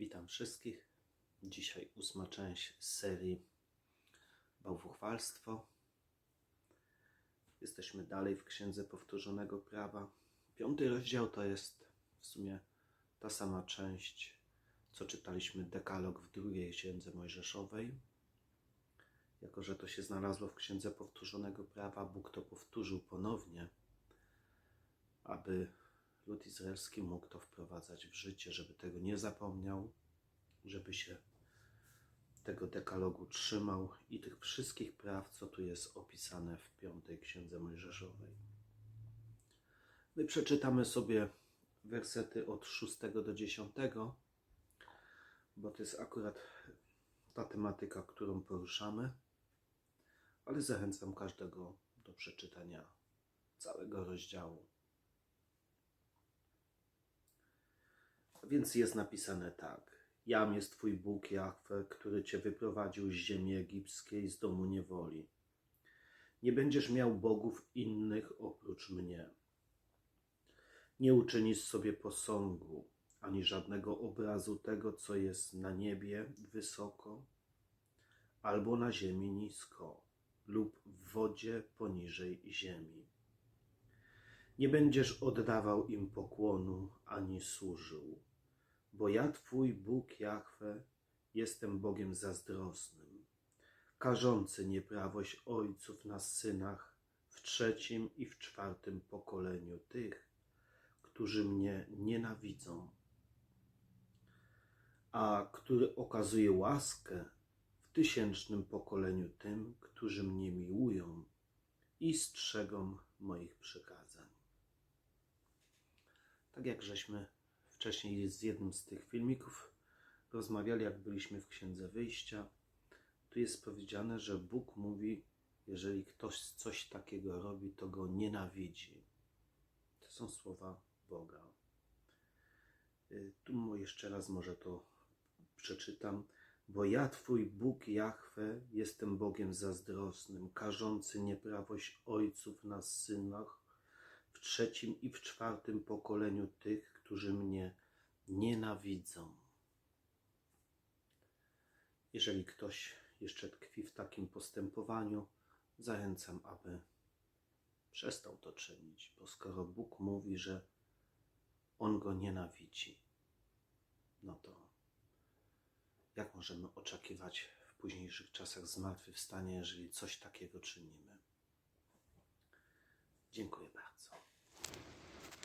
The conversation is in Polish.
Witam wszystkich. Dzisiaj ósma część serii Bałwuchwalstwo. Jesteśmy dalej w Księdze Powtórzonego Prawa. Piąty rozdział to jest w sumie ta sama część, co czytaliśmy Dekalog w drugiej Księdze Mojżeszowej. Jako, że to się znalazło w Księdze Powtórzonego Prawa, Bóg to powtórzył ponownie, aby lud izraelski mógł to wprowadzać w życie, żeby tego nie zapomniał, żeby się tego dekalogu trzymał i tych wszystkich praw, co tu jest opisane w piątej księdze Mojżeszowej. My przeczytamy sobie wersety od 6 do 10, bo to jest akurat ta tematyka, którą poruszamy, ale zachęcam każdego do przeczytania całego rozdziału. Więc jest napisane tak. Jam jest Twój Bóg Jahwe, który Cię wyprowadził z ziemi egipskiej, z domu niewoli. Nie będziesz miał bogów innych oprócz mnie. Nie uczynisz sobie posągu, ani żadnego obrazu tego, co jest na niebie wysoko, albo na ziemi nisko, lub w wodzie poniżej ziemi. Nie będziesz oddawał im pokłonu ani służył, bo ja, Twój Bóg Jahwe, jestem Bogiem zazdrosnym, karzący nieprawość ojców na synach w trzecim i w czwartym pokoleniu tych, którzy mnie nienawidzą, a który okazuje łaskę w tysięcznym pokoleniu tym, którzy mnie miłują i strzegą moich przykazań. Tak jak żeśmy wcześniej z jednym z tych filmików rozmawiali, jak byliśmy w Księdze Wyjścia, tu jest powiedziane, że Bóg mówi, jeżeli ktoś coś takiego robi, to go nienawidzi. To są słowa Boga. Y, Tu jeszcze raz może to przeczytam. Bo ja, Twój Bóg Jahwe, jestem Bogiem zazdrosnym, karzący nieprawość ojców na synach w trzecim i w czwartym pokoleniu tych, którzy mnie nienawidzą. Jeżeli ktoś jeszcze tkwi w takim postępowaniu, zachęcam, aby przestał to czynić, bo skoro Bóg mówi, że On go nienawidzi, no to jak możemy oczekiwać w późniejszych czasach zmartwychwstania, jeżeli coś takiego czynimy? Dziękuję bardzo.